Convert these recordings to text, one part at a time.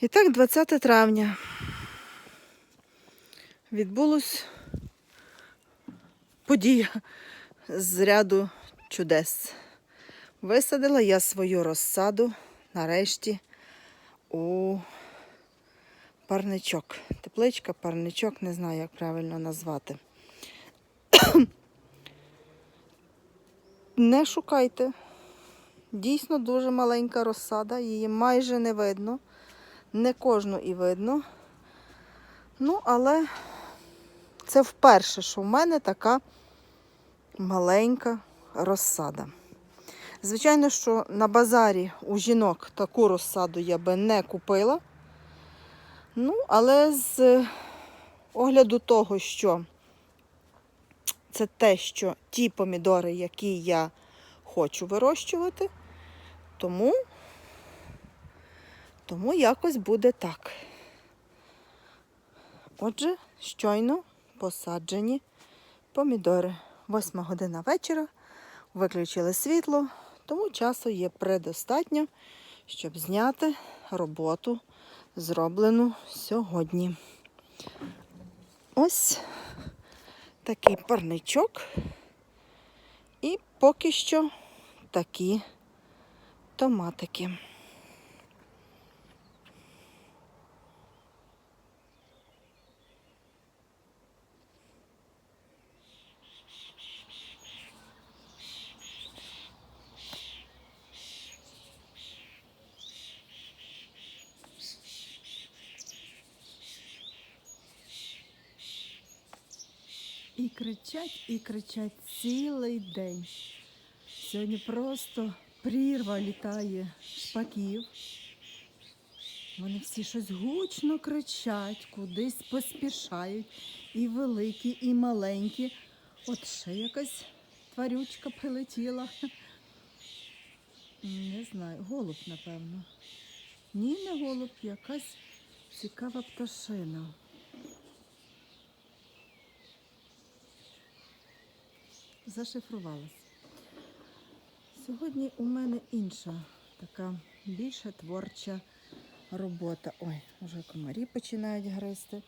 І так, 20 травня відбулась подія з ряду чудес. Висадила я свою розсаду нарешті у парничок. Тепличка, парничок, не знаю, як правильно назвати. Не шукайте. Дійсно дуже маленька розсада, її майже не видно. Не кожну і видно. Ну, але це вперше, що в мене така маленька розсада. Звичайно, що на базарі у жінок таку розсаду я би не купила. Ну, але з огляду того, що це те, що ті помідори, які я хочу вирощувати, тому тому якось буде так. Отже, щойно посаджені помідори. Восьма година вечора. Виключили світло, тому часу є предостатньо, щоб зняти роботу, зроблену сьогодні. Ось такий парничок. І поки що такі томатики. І кричать, і кричать цілий день. Сьогодні просто прірва літає шпаків. Вони всі щось гучно кричать, кудись поспішають. І великі, і маленькі. От ще якась тварючка прилетіла. Не знаю, голуб, напевно. Ні, не голуб, якась цікава пташина. Зашифрувалась. Сьогодні у мене інша така більша творча робота. Ой, вже комарі починають гризти.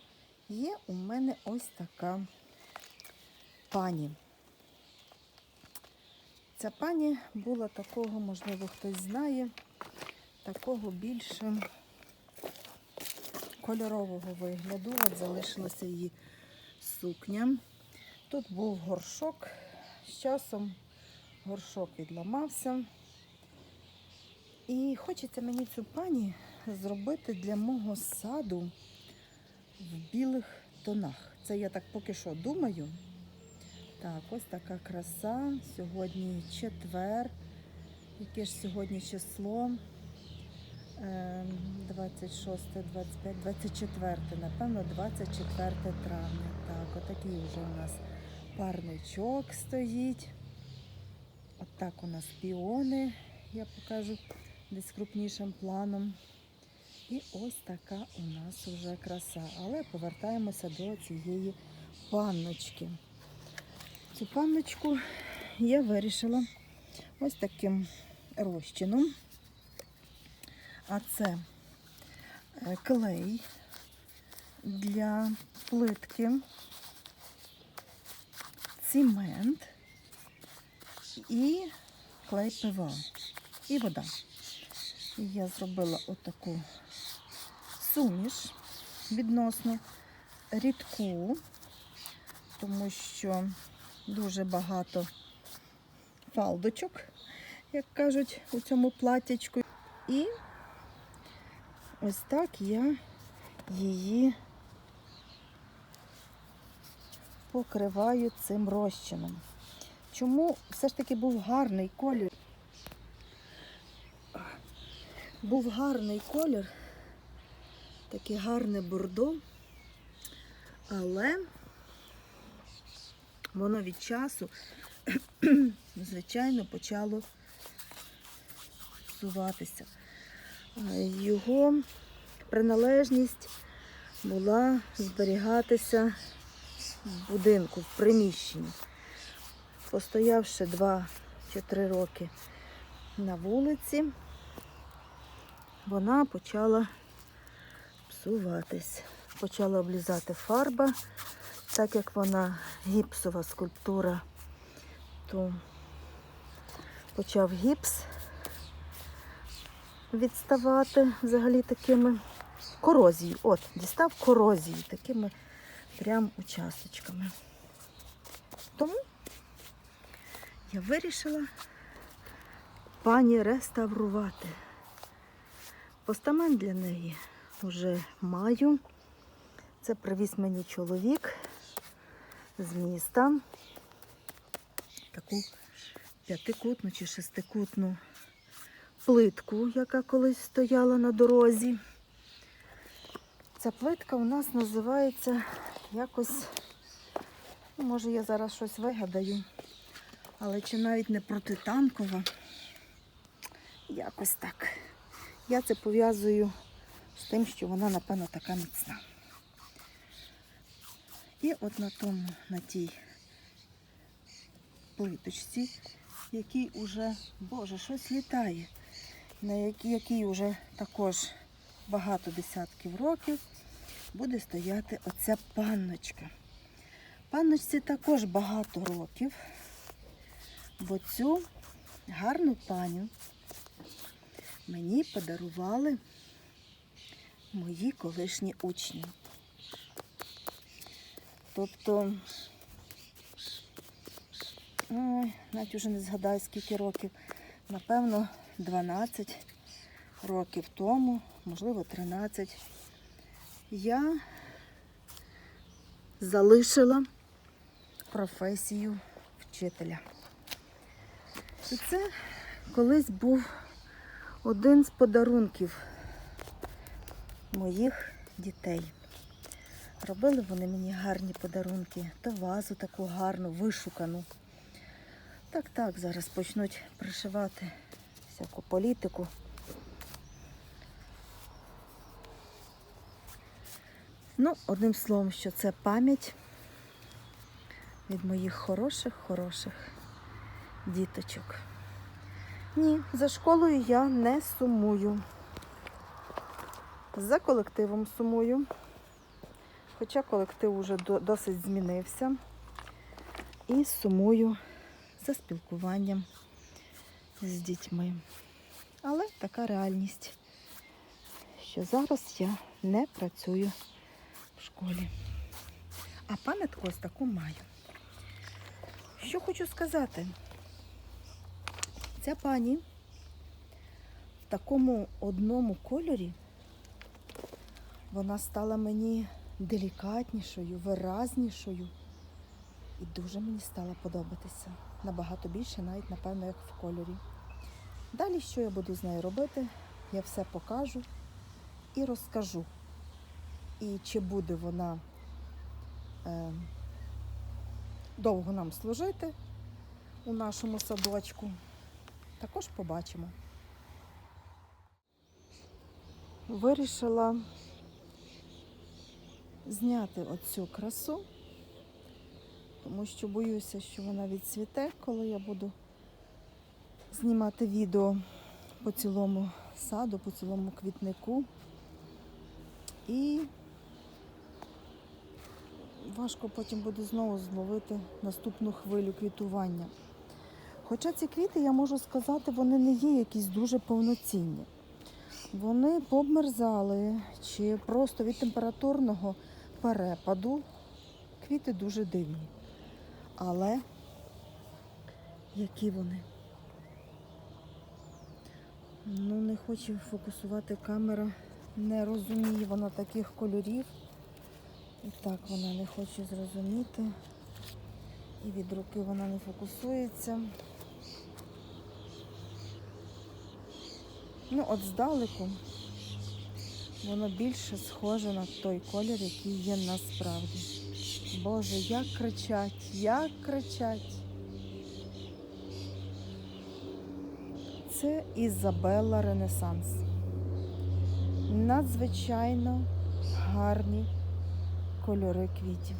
Є у мене ось така пані. Ця пані була такого, можливо, хтось знає, такого більше кольорового вигляду. От залишилася її сукня. Тут був горшок. З часом горшок відламався. І хочеться мені цю пані зробити для мого саду в білих тонах. Це я так поки що думаю. Так, ось така краса. Сьогодні четвер. Яке ж сьогодні число? Ем, 26, 25, 24, напевно, 24 травня. Так, отакий вже у нас парничок стоїть. Отак у нас піони, я покажу десь крупнішим планом. І ось така у нас вже краса. Але повертаємося до цієї панночки. Цю панночку я вирішила ось таким розчином. А це е, клей для плитки, цемент і клей ПВА, і вода. І я зробила отаку суміш відносно рідку, тому що дуже багато фалдочок, як кажуть, у цьому платтячку. І ось так я її покриваю цим розчином. Чому все ж таки був гарний колір? Був гарний колір, таке гарне бордо, але воно від часу, звичайно, почало псуватися. Його приналежність була зберігатися в будинку, в приміщенні. Постоявши 2 чи 3 роки на вулиці, вона почала псуватись. Почала облізати фарба, так як вона гіпсова скульптура, то почав гіпс відставати взагалі такими корозією. От, дістав корозію такими прям участочками. Тому я вирішила пані реставрувати. Постамент для неї вже маю. Це привіз мені чоловік з міста. Таку п'ятикутну чи шестикутну плитку, яка колись стояла на дорозі. Ця плитка у нас називається якось, ну, може я зараз щось вигадаю, але чи навіть не протитанкова. Якось так. Я це пов'язую з тим, що вона, напевно, така міцна. І от на тому, на тій плиточці, який уже, боже, щось літає, на якій, якій уже також багато десятків років, буде стояти оця панночка. Панночці також багато років, бо цю гарну паню мені подарували мої колишні учні. Тобто, ой, навіть уже не згадаю, скільки років. Напевно, 12 років тому, можливо, 13, я залишила професію вчителя. І це колись був один з подарунків моїх дітей. Робили вони мені гарні подарунки, то вазу таку гарну, вишукану. Так, так, зараз почнуть пришивати всяку політику. Ну, одним словом, що це пам'ять від моїх хороших-хороших діточок. Ні, за школою я не сумую. За колективом сумую. Хоча колектив уже досить змінився. І сумую за спілкуванням з дітьми. Але така реальність, що зараз я не працюю в школі. А пам'ятку ось таку маю. Що хочу сказати? Ця пані в такому одному кольорі вона стала мені делікатнішою, виразнішою і дуже мені стала подобатися. Набагато більше, навіть, напевно, як в кольорі. Далі, що я буду з нею робити, я все покажу і розкажу. І чи буде вона е, довго нам служити у нашому садочку, також побачимо. Вирішила зняти оцю красу, тому що боюся, що вона відцвіте, коли я буду знімати відео по цілому саду, по цілому квітнику. І важко потім буде знову зловити наступну хвилю квітування. Хоча ці квіти, я можу сказати, вони не є якісь дуже повноцінні. Вони пообмерзали чи просто від температурного перепаду. Квіти дуже дивні. Але які вони? Ну, не хоче фокусувати камера, не розуміє вона таких кольорів. І так вона не хоче зрозуміти. І від руки вона не фокусується. Ну, от здалеку воно більше схоже на той колір, який є насправді. Боже, як кричать, як кричать. Це Ізабелла Ренесанс. Надзвичайно гарні кольори квітів.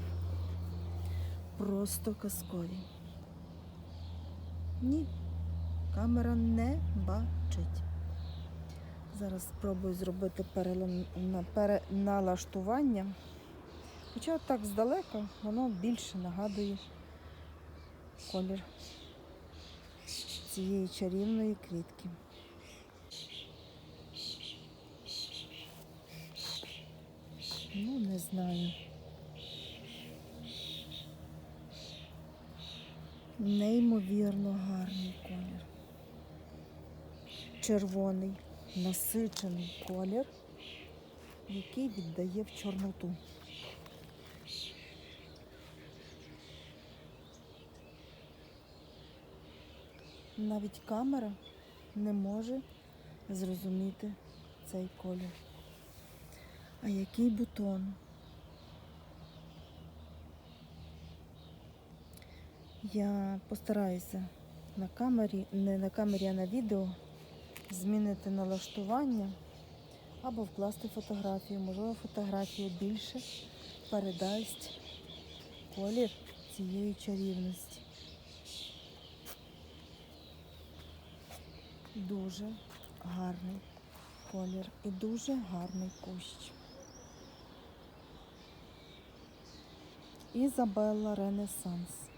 Просто казкові. Ні, камера не бачить. Зараз спробую зробити перелам... переналаштування. Хоча так здалека воно більше нагадує колір цієї чарівної квітки. Ну, не знаю. Неймовірно гарний колір. Червоний, насичений колір, який віддає в чорноту. Навіть камера не може зрозуміти цей колір. А який бутон? Я постараюся на камері, не на камері, а на відео змінити налаштування або вкласти фотографію. Можливо, фотографія більше передасть колір цієї чарівності. Дуже гарний колір і дуже гарний кущ. Ізабелла Ренесанс.